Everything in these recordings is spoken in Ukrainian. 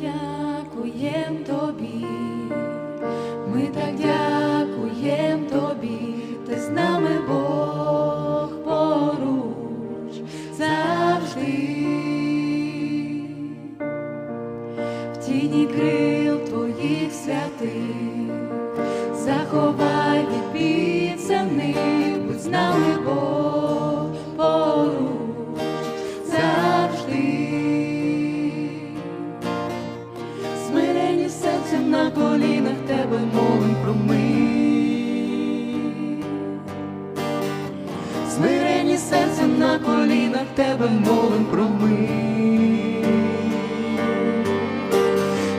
дякуєм тобі, ми так дякуєм тобі, ти з нами Бог поруч завжди. В тіні крил твоїх святих, заховай від підземних, будь з нами Бог на колінах тебе молим про мир. Смирені серцем на колінах тебе молим про мир.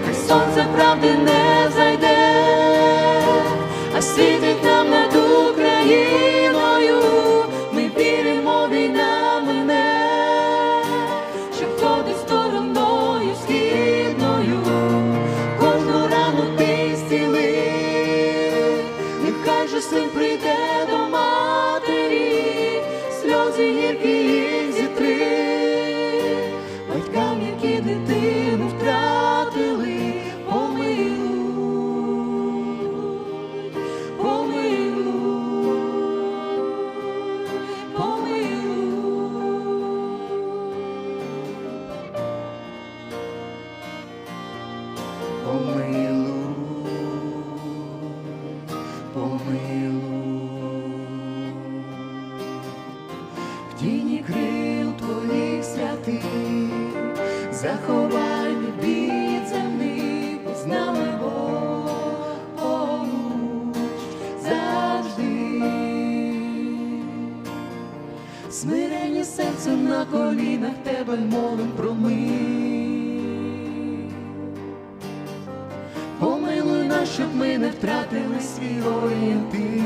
Хай сонце правди не син прийде в тіні крил твоїх святих, заховай від земних, Бог поруч завжди. Смирені серцем на колінах тебе молим про мир. Щоб ми не втратили glory in thee.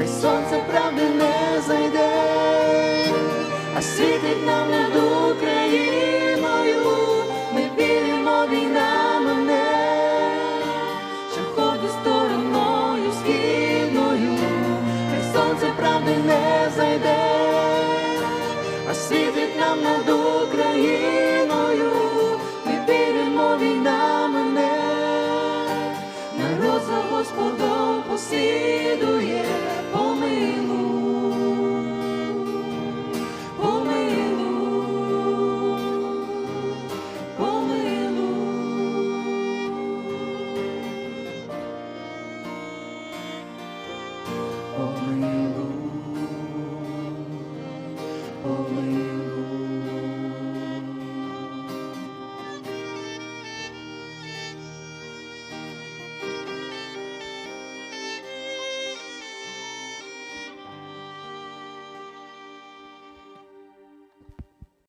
хай сонце правди не зайде, а світить нам над Україною, ми віримо, війна мене, що ходить стороною східною, хай сонце правди не зайде, а світить нам над Україною, ми віримо, війна мене, народ за Господом посів.